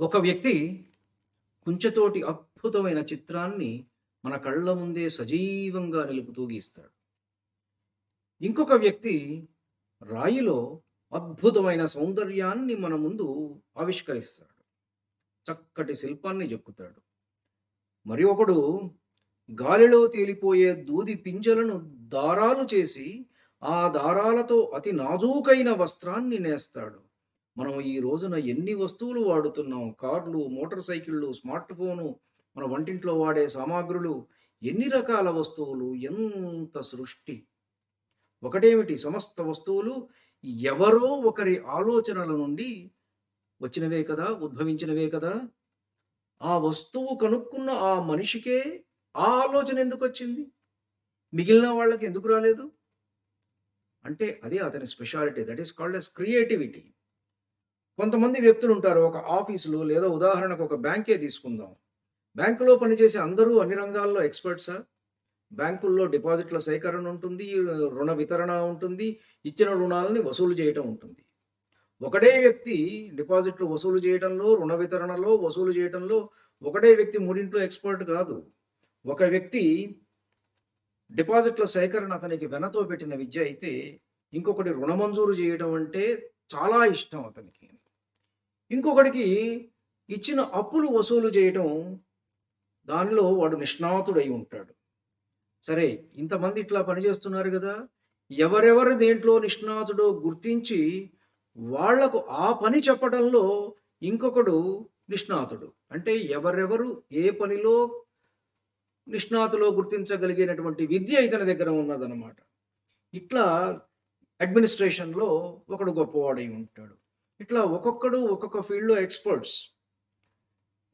ఒక వ్యక్తి కుంచెతోటి అద్భుతమైన చిత్రాన్ని మన కళ్ళ ముందే సజీవంగా నిలుపుతూ గీస్తాడు. ఇంకొక వ్యక్తి రాయిలో అద్భుతమైన సౌందర్యాన్ని మన ముందు ఆవిష్కరిస్తాడు. చక్కటి శిల్పాన్ని చెక్కుతాడు మరి ఒకడు గాలిలో తేలిపోయే దూది పింజలను దారాలు చేసి ఆ దారాలతో అతి నాజూకైన వస్త్రాన్ని నేస్తాడు. మనం ఈ రోజున ఎన్ని వస్తువులు వాడుతున్నాం? కార్లు మోటార్ సైకిళ్ళు స్మార్ట్ ఫోను మన వంటింట్లో వాడే సామాగ్రులు ఎన్ని రకాల వస్తువులు? ఎంత సృష్టి? ఒకటేమిటి? సమస్త వస్తువులు ఎవరో ఒకరి ఆలోచనల నుండి వచ్చినవే కదా? ఉద్భవించినవే కదా? ఆ వస్తువు కనుక్కున్న ఆ మనిషికే ఆ ఆలోచన ఎందుకు వచ్చింది? మిగిలిన వాళ్ళకి ఎందుకు రాలేదు? అంటే అదే అతని speciality that is called as creativity. కొంతమంది వ్యక్తులు ఉంటారు ఒక ఆఫీసులో లేదా ఉదాహరణకు ఒక బ్యాంకే తీసుకుందాం. బ్యాంకులో పనిచేసే అందరూ అన్ని రంగాల్లో ఎక్స్పర్ట్సా? బ్యాంకుల్లో డిపాజిట్ల సేకరణ ఉంటుంది రుణ వితరణ ఉంటుంది ఇచ్చిన రుణాలని వసూలు చేయటం ఉంటుంది. ఒకటే వ్యక్తి డిపాజిట్లు వసూలు చేయడంలో రుణ వితరణలో వసూలు చేయడంలో ఒకటే వ్యక్తి మూడింట్లో ఎక్స్పర్ట్ కాదు. ఒక వ్యక్తి డిపాజిట్ల సేకరణ అతనికి వెనతో పెట్టిన విద్య అయితే ఇంకొకటి రుణ మంజూరు చేయడం అంటే చాలా ఇష్టం అతనికి. ఇంకొకడికి ఇచ్చిన అప్పులు వసూలు చేయటం దానిలో వాడు నిష్ణాతుడై ఉంటాడు. సరే ఇంతమంది ఇట్లా పనిచేస్తున్నారు కదా ఎవరెవరు దేంట్లో నిష్ణాతుడో గుర్తించి వాళ్ళకు ఆ పని చెప్పడంలో ఇంకొకడు నిష్ణాతుడు. అంటే ఎవరెవరు ఏ పనిలో నిష్ణాతులో గుర్తించగలిగినటువంటి విద్య ఇతని దగ్గర ఉన్నదన్నమాట. ఇట్లా అడ్మినిస్ట్రేషన్లో ఒకడు గొప్పవాడై ఉంటాడు. ఇట్లా ఒక్కొక్కడు ఒక్కొక్క ఫీల్డ్లో ఎక్స్పర్ట్స్.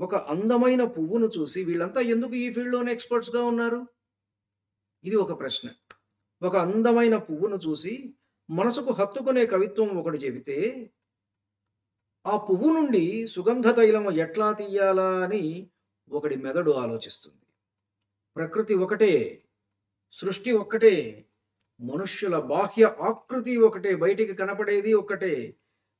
ఒక అందమైన పువ్వును చూసి వీళ్ళంతా ఎందుకు ఈ ఫీల్డ్లోనే ఎక్స్పర్ట్స్గా ఉన్నారు? ఇది ఒక ప్రశ్న. ఒక అందమైన పువ్వును చూసి మనసుకు హత్తుకునే కవిత్వం ఒకటి చెబితే ఆ పువ్వు నుండి సుగంధ తైలము ఎట్లా తీయాలా అని ఒకడి మెదడు ఆలోచిస్తుంది. ప్రకృతి ఒకటే సృష్టి ఒక్కటే మనుష్యుల బాహ్య ఆకృతి ఒకటే బయటికి కనపడేది ఒక్కటే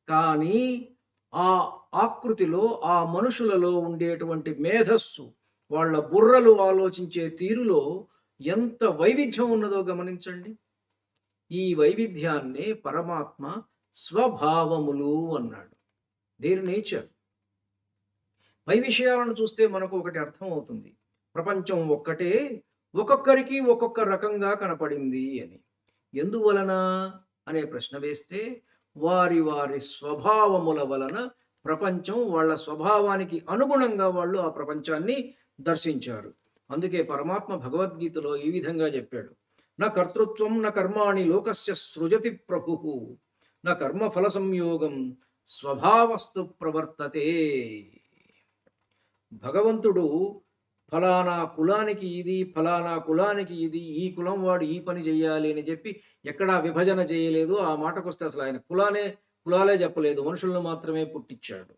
కానీ ఆ ఆకృతిలో ఆ మనుషులలో ఉండేటువంటి మేధస్సు వాళ్ళ బుర్రలు ఆలోచించే తీరులో ఎంత వైవిధ్యం ఉన్నదో గమనించండి. ఈ వైవిధ్యాన్నే పరమాత్మ స్వభావములు అన్నాడు. దేని నేచర్ పై విషయాలను చూస్తే మనకు ఒకటి అర్థం అవుతుంది ప్రపంచం ఒక్కటే ఒక్కొక్కరికి ఒక్కొక్క రకంగా కనపడింది అని. ఎందువలన? అనే ప్రశ్న వేస్తే వారి వారి స్వభావముల వలన ప్రపంచం వాళ్ళ స్వభావానికి అనుగుణంగా వాళ్ళు ఆ ప్రపంచాన్ని దర్శించారు. అందుకే పరమాత్మ భగవద్గీతలో ఈ విధంగా చెప్పాడు. నా కర్తృత్వం నా కర్మాణి లోకస్య సృజతి ప్రభు. నా కర్మఫల సంయోగం స్వభావస్తు ప్రవర్తతే. భగవంతుడు ఫలానా కులానికి ఇది ఫలానా కులానికి ఇది ఈ కులం వాడు ఈ పని చేయాలి అని చెప్పి ఎక్కడా విభజన చేయలేదు. ఆ మాటకొస్తే అసలు ఆయన కులానే కులాలే చెప్పలేదు. మనుషులను మాత్రమే పుట్టించాడు.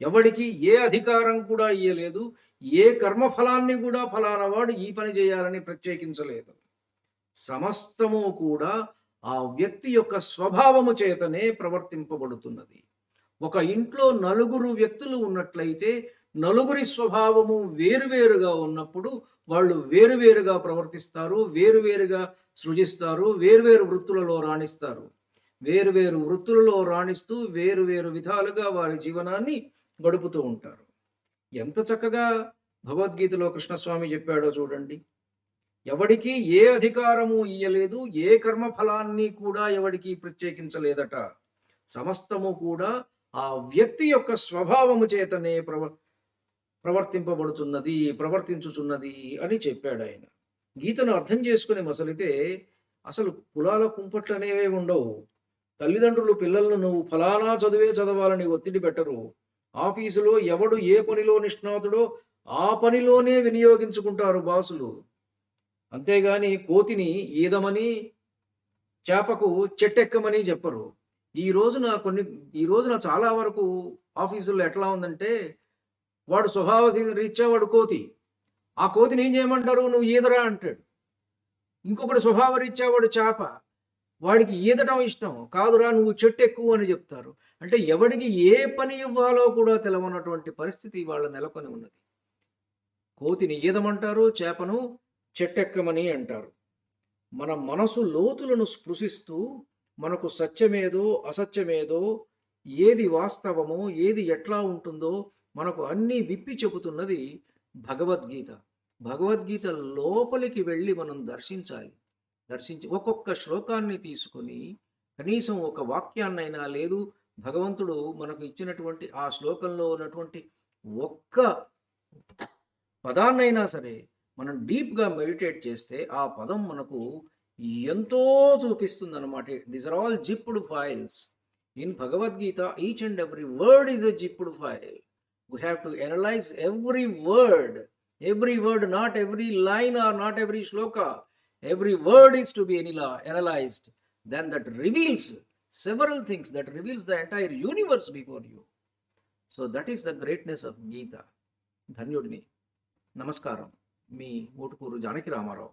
ఎవడికి ఏ అధికారం కూడా ఇయ్యలేదు. ఏ కర్మఫలాన్ని కూడా ఫలానా వాడు ఈ పని చేయాలని ప్రత్యేకించలేదు. సమస్తము కూడా ఆ వ్యక్తి యొక్క స్వభావము చేతనే ప్రవర్తింపబడుతున్నది. ఒక ఇంట్లో నలుగురు వ్యక్తులు ఉన్నట్లయితే నలుగురి స్వభావము వేరువేరుగా ఉన్నప్పుడు వాళ్ళు వేరువేరుగా ప్రవర్తిస్తారు వేరువేరుగా సృజిస్తారు వేరువేరు వృత్తులలో రాణిస్తారు. వేరువేరు వృత్తులలో రాణిస్తూ వేరువేరు విధాలుగా వారి జీవనాన్ని గడుపుతూ ఉంటారు. ఎంత చక్కగా భగవద్గీతలో కృష్ణస్వామి చెప్పాడో చూడండి. ఎవడికి ఏ అధికారము ఇయ్యలేదు ఏ కర్మ ఫలాన్ని కూడా ఎవడికి ప్రత్యేకించలేదట. సమస్తము కూడా ఆ వ్యక్తి యొక్క స్వభావము చేతనే ప్రవ ప్రవర్తింపబడుతున్నది ప్రవర్తించుచున్నది అని చెప్పాడు ఆయన. గీతను అర్థం చేసుకునే మసలితే అసలు కులాల కుంపట్లు అనేవే ఉండవు. తల్లిదండ్రులు పిల్లలను నువ్వు ఫలానా చదువే చదవాలని ఒత్తిడి పెట్టరు. ఆఫీసులో ఎవడు ఏ పనిలో నిష్ణాతుడో ఆ పనిలోనే వినియోగించుకుంటారు బాసులు. అంతేగాని కోతిని ఈదమని చేపకు చెట్టెక్కమని చెప్పరు. ఈ రోజున కొన్ని ఈ రోజున చాలా వరకు ఆఫీసుల్లో ఎట్లా ఉందంటే వాడు స్వభావ రీత్యా వాడు కోతి. ఆ కోతిని ఏం చేయమంటారు? నువ్వు ఈదరా అంటాడు. ఇంకొకటి స్వభావ రీత్యా వాడు చేప. వాడికి ఈదటం ఇష్టం. కాదురా నువ్వు చెట్టు ఎక్కువ అని చెప్తారు. అంటే ఎవడికి ఏ పని ఇవ్వాలో కూడా తెలవనటువంటి పరిస్థితి వాళ్ళ నెలకొని ఉన్నది. కోతిని ఈదమంటారు చేపను చెట్టెక్కమని అంటారు. మన మనసు లోతులను స్పృశిస్తూ మనకు సత్యమేదో అసత్యమేదో ఏది వాస్తవమో ఏది ఎట్లా ఉంటుందో మనకు అన్నీ విప్పి చెబుతున్నది భగవద్గీత. భగవద్గీత లోపలికి వెళ్ళి మనం దర్శించాలి. దర్శించి ఒక్కొక్క శ్లోకాన్ని తీసుకొని కనీసం ఒక వాక్యాన్నైనా లేదు భగవంతుడు మనకు ఇచ్చినటువంటి ఆ శ్లోకంలో ఉన్నటువంటి ఒక్క పదాన్నైనా సరే మనం డీప్గా మెడిటేట్ చేస్తే ఆ పదం మనకు ఎంతో చూపిస్తుంది అనమాట this are all zipped files in Bhagavad Gita each and every word is a zipped file we have to analyse every word every word not every line or not every shloka every word is to be analysed then that reveals several things that reveals the entire universe before you so that is the greatness of Gita ధన్యుడిని నమస్కారం మీ ఊటుకూరు జానకి రామారావు